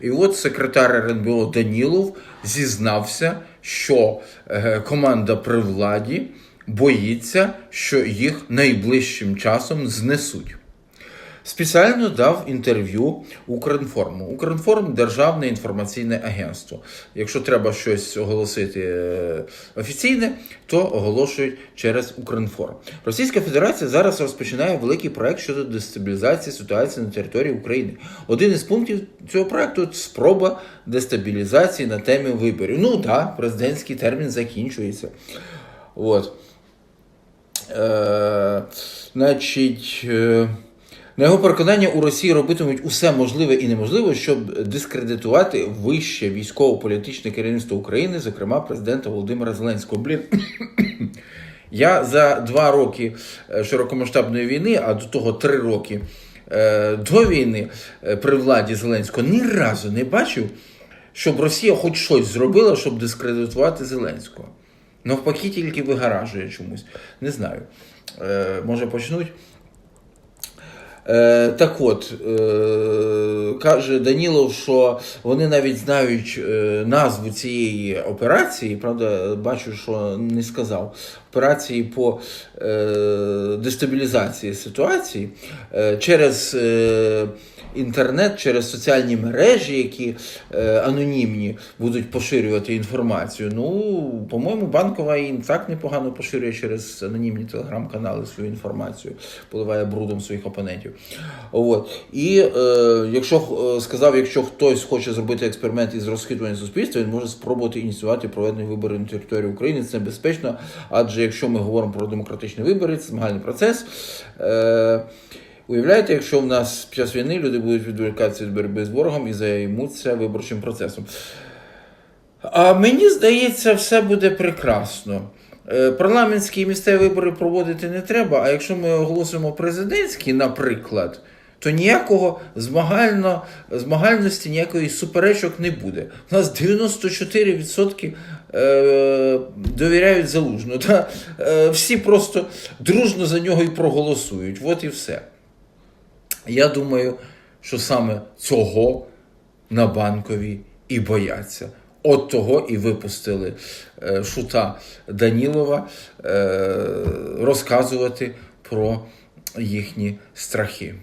І от секретар РНБО Данілов зізнався, що е, команда при владі боїться, що їх найближчим часом знесуть. Спеціально дав інтерв'ю Укрінформу. Укрінформ державне інформаційне агентство. Якщо треба щось оголосити е, офіційне, то оголошують через Укрінформ. Російська Федерація зараз розпочинає великий проект щодо дестабілізації ситуації на території України. Один із пунктів цього проекту спроба дестабілізації на темі виборів. Ну так, да, президентський термін закінчується. От. Е, значить. Е, на його переконання, у Росії робитимуть усе можливе і неможливе, щоб дискредитувати вище військово-політичне керівництво України, зокрема президента Володимира Зеленського. Блін. Я за два роки е, широкомасштабної війни, а до того три роки е, до війни е, при владі Зеленського ні разу не бачив, щоб Росія хоч щось зробила, щоб дискредитувати Зеленського. Навпаки, тільки вигаражує чомусь. Не знаю. Може почнуть. Е, так от, е, каже Данілов, що вони навіть знають е, назву цієї операції, правда, бачу, що не сказав. Операції по дестабілізації ситуації через інтернет, через соціальні мережі, які анонімні будуть поширювати інформацію. Ну, по-моєму, банкова і так непогано поширює через анонімні телеграм-канали свою інформацію, поливає брудом своїх опонентів. От. І е, якщо сказав, якщо хтось хоче зробити експеримент із розхитування суспільства, він може спробувати ініціювати проведення виборів на території України. Це небезпечно, адже якщо ми говоримо про демократичні вибори, це змагальний процес. Е, Уявляєте, якщо в нас під час війни люди будуть відволікатися від боротьби з ворогом і займуться виборчим процесом. А мені здається, все буде прекрасно. Е, парламентські і місцеві вибори проводити не треба. А якщо ми оголосимо президентські, наприклад, то ніякого змагально, змагальності, ніякої суперечок не буде. У нас 94% е, довіряють залужно. Та, е, всі просто дружно за нього і проголосують. От і все. Я думаю, що саме цього на банковій і бояться. От того і випустили е, шута Данілова е, розказувати про їхні страхи.